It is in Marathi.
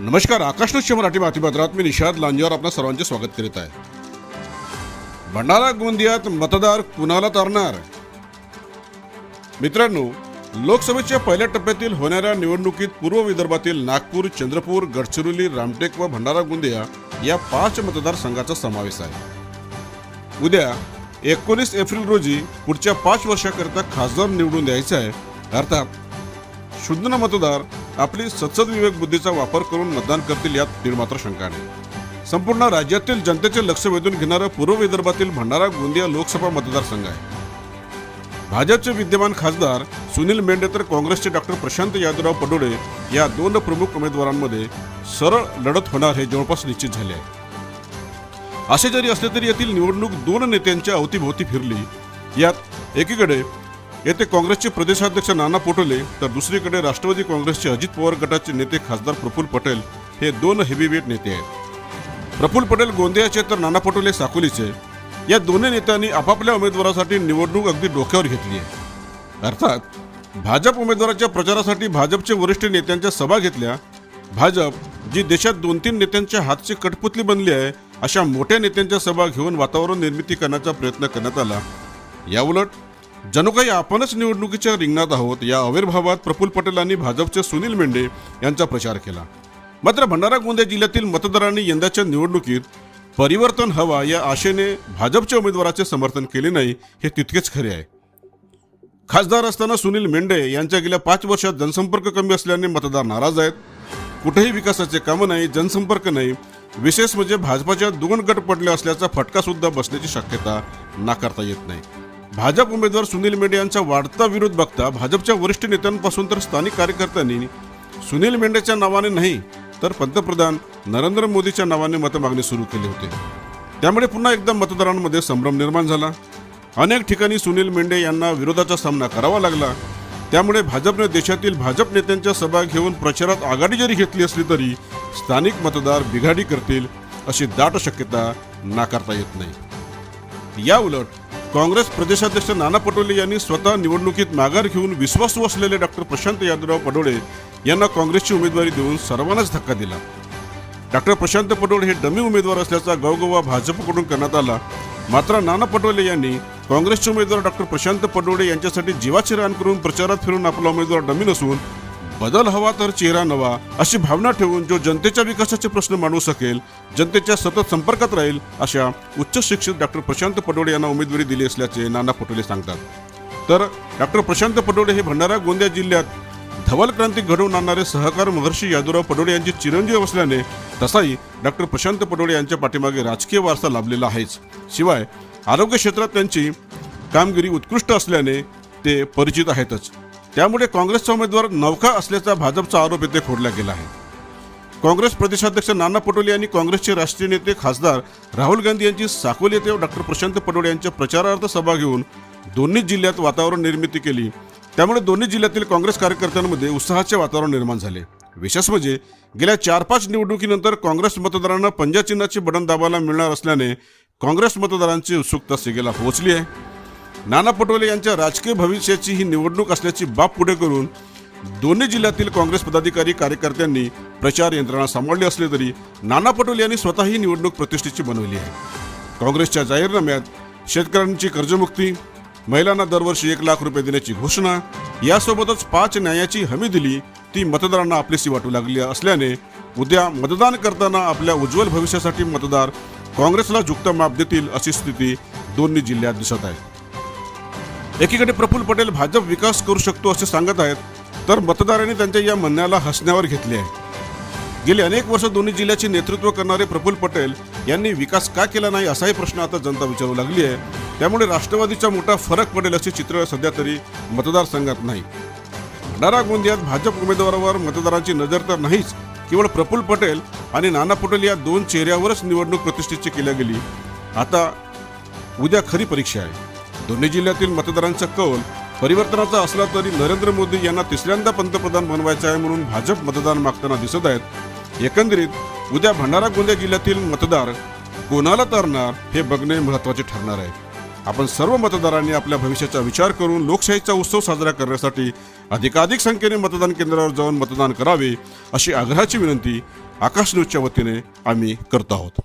नमस्कार आकाशनुष्य मराठी बातमीपत्रात मी निषाद लांजेवर आपल्या सर्वांचे स्वागत करीत आहे. भंडारा गोंदियात मतदार कुणाला तारणार? मित्रांनो लोकसभेच्या पहिल्या टप्प्यातील होणाऱ्या निवडणुकीत पूर्व विदर्भातील नागपूर चंद्रपूर गडचिरोली रामटेक व भंडारा गोंदिया या पाच मतदारसंघाचा समावेश आहे. उद्या एकोणीस एप्रिल रोजी पुढच्या पाच वर्षाकरिता खासदार निवडून द्यायचं आहे. अर्थात शुद्ध मतदार आपली सचद विवेक बुद्धीचा वापर करून मतदान करतील यात निर्मात्र शंका नाही. संपूर्ण राज्यातील जनतेचे लक्ष वेधून घेणारं पूर्व विदर्भातील भंडारा गोंदिया लोकसभा मतदारसंघ आहे. भाजपचे विद्यमान खासदार सुनील मेंढे तर काँग्रेसचे डॉक्टर प्रशांत यादवराव पडोळे या दोन प्रमुख उमेदवारांमध्ये सरळ लढत होणार हे जवळपास निश्चित झाले आहे. असे जरी असले तरी यातील निवडणूक दोन नेत्यांच्या अवतीभोवती फिरली. यात एकीकडे येथे काँग्रेसचे प्रदेशाध्यक्ष नाना पटोले तर दुसरीकडे राष्ट्रवादी काँग्रेसचे अजित पवार गटाचे नेते खासदार प्रफुल्ल पटेल हे दोन हेवीवेट नेते आहेत. प्रफुल्ल पटेल गोंदियाचे तर नाना पटोले साकोलीचे. या दोन्ही नेत्यांनी आपापल्या उमेदवारासाठी निवडणूक अगदी डोक्यावर घेतली आहे. अर्थात भाजप उमेदवाराच्या प्रचारासाठी भाजपचे वरिष्ठ नेत्यांच्या सभा घेतल्या. भाजप जी देशात दोन तीन नेत्यांच्या हातची कठपुतली बनली आहे अशा मोठ्या नेत्यांच्या सभा घेऊन वातावरण निर्मिती करण्याचा प्रयत्न करण्यात आला. याउलट जणू काही आपणच निवडणुकीच्या रिंगणात आहोत या आविर्भावात प्रफुल्ल पटेल आणि भाजपचे सुनील मेंढे यांचा प्रचार केला. मात्र भंडारा गोंदिया जिल्ह्यातील मतदारांनी यंदाच्या निवडणुकीत परिवर्तन हवा या आशेने भाजपच्या उमेदवाराचे समर्थन केले नाही हे तितकेच खरे आहे. खासदार असताना सुनील मेंढे यांच्या गेल्या पाच वर्षात जनसंपर्क कमी असल्याने मतदार नाराज आहेत. कुठेही विकासाचे कामं नाही जनसंपर्क नाही. विशेष म्हणजे भाजपाच्या दोन गट पडले असल्याचा फटका सुद्धा बसण्याची शक्यता नाकारता येत नाही. भाजप उमेदवार सुनील मेंढे यांचा वाढता विरोध बघता भाजपच्या वरिष्ठ नेत्यांपासून तर स्थानिक कार्यकर्त्यांनी सुनील मेंढेच्या नावाने नाही तर पंतप्रधान नरेंद्र मोदीच्या नावाने मतमागणी सुरू केली होती. त्यामुळे पुन्हा एकदा मतदारांमध्ये संभ्रम निर्माण झाला. अनेक ठिकाणी सुनील मेंढे यांना विरोधाचा सामना करावा लागला. त्यामुळे भाजपने देशातील भाजप नेत्यांच्या सभा घेऊन प्रचारात आघाडी जरी घेतली असली तरी स्थानिक मतदार बिघाडी करतील अशी दाट शक्यता नाकारता येत नाही. या उलट काँग्रेस प्रदेशाध्यक्ष नाना पटोले यांनी स्वतः निवडणुकीत माघार घेऊन विश्वासू असलेले डॉक्टर प्रशांत यादवराव पडोळे यांना काँग्रेसची उमेदवारी देऊन सर्वांनाच धक्का दिला. डॉक्टर प्रशांत पटोळे हे डमी उमेदवार असल्याचा गवगवा भाजपकडून करण्यात आला. मात्र नाना पटोले यांनी काँग्रेसचे उमेदवार डॉक्टर प्रशांत पटोळे यांच्यासाठी जीवाचे रान करून प्रचारात फिरून आपला उमेदवार डमी नसून बदल हवा तर चेहरा नवा अशी भावना ठेवून जो जनतेच्या विकासाचे प्रश्न मांडू शकेल जनतेच्या सतत संपर्कात राहील अशा उच्च शिक्षित डॉक्टर प्रशांत पटोळे यांना उमेदवारी दिली असल्याचे नाना पटोले सांगतात. तर डॉक्टर प्रशांत पटोळे हे भंडारा गोंदिया जिल्ह्यात धवल क्रांती घडवून आणणारे सहकार महर्षी यादवराव पडोळे यांचे चिरंजीव असल्याने तसाही डॉक्टर प्रशांत पडोळे यांच्या पाठीमागे राजकीय वारसा लाभलेला आहेच. शिवाय आरोग्य क्षेत्रात त्यांची कामगिरी उत्कृष्ट असल्याने ते परिचित आहेतच. त्यामुळे काँग्रेसचा उमेदवार नौका असल्याचा भाजपचा आरोप येथे खोडला गेला आहे. काँग्रेस प्रदेशाध्यक्ष नाना पटोले यांनी काँग्रेसचे राष्ट्रीय नेते खासदार राहुल गांधी यांची साकोली येथे डॉक्टर प्रशांत पटोले यांच्या प्रचारार्थ सभा घेऊन दोन्ही जिल्ह्यात वातावरण निर्मिती केली. त्यामुळे दोन्ही जिल्ह्यातील काँग्रेस कार्यकर्त्यांमध्ये उत्साहाचे वातावरण निर्माण झाले. विशेष म्हणजे गेल्या चार पाच निवडणुकीनंतर काँग्रेस मतदारांना पंजाचिन्हाचे बटन दाबायला मिळणार असल्याने काँग्रेस मतदारांची उत्सुकता सिगेला पोहोचली आहे. नाना पटोले यांच्या राजकीय भविष्याची ही निवडणूक असल्याची बाब पुढे करून दोन्ही जिल्ह्यातील काँग्रेस पदाधिकारी कार्यकर्त्यांनी प्रचार यंत्रणा सांभाळली असली तरी नाना पटोले यांनी स्वतः ही निवडणूक प्रतिष्ठेची बनवली आहे. काँग्रेसच्या जाहीरनाम्यात शेतकऱ्यांची कर्जमुक्ती महिलांना दरवर्षी एक लाख रुपये देण्याची घोषणा यासोबतच पाच न्यायाची हमी दिली ती मतदारांना आपलीशी वाटू लागली असल्याने उद्या मतदान करताना आपल्या उज्ज्वल भविष्यासाठी मतदार काँग्रेसला झुकता माप देतील अशी स्थिती दोन्ही जिल्ह्यात दिसत आहे. एकीकडे प्रफुल्ल पटेल भाजप विकास करू शकतो असे सांगत आहेत तर मतदारांनी त्यांच्या या म्हणण्याला हसण्यावर घेतले आहे. गेली अनेक वर्ष दोन्ही जिल्ह्याचे नेतृत्व करणारे प्रफुल्ल पटेल यांनी विकास का केला नाही असाही प्रश्न आता जनता विचारू लागली आहे. त्यामुळे राष्ट्रवादीचा मोठा फरक पडेल असे चित्र सध्या तरी मतदारसंघात नाही. भंडारा गोंदियात भाजप उमेदवारावर मतदारांची नजर तर नाहीच केवळ प्रफुल्ल पटेल आणि नाना पटेल या दोन चेहऱ्यावरच निवडणूक प्रतिष्ठेची केल्या गेली. आता उद्या खरी परीक्षा आहे. दोन्ही जिल्ह्यातील मतदारांचा कौल परिवर्तनाचा असला तरी नरेंद्र मोदी यांना तिसऱ्यांदा पंतप्रधान बनवायचं आहे म्हणून भाजप मतदान मागताना दिसत आहेत. एकंदरीत उद्या भंडारा गोंदिया जिल्ह्यातील मतदार कोणाला तारणार हे बघणे महत्त्वाचे ठरणार आहे. आपण सर्व मतदारांनी आपल्या भविष्याचा विचार करून लोकशाहीचा उत्सव साजरा करण्यासाठी अधिकाधिक संख्येने मतदान केंद्रावर जाऊन मतदान करावे अशी आग्रहाची विनंती आकाश न्यूजच्या वतीने आम्ही करत आहोत.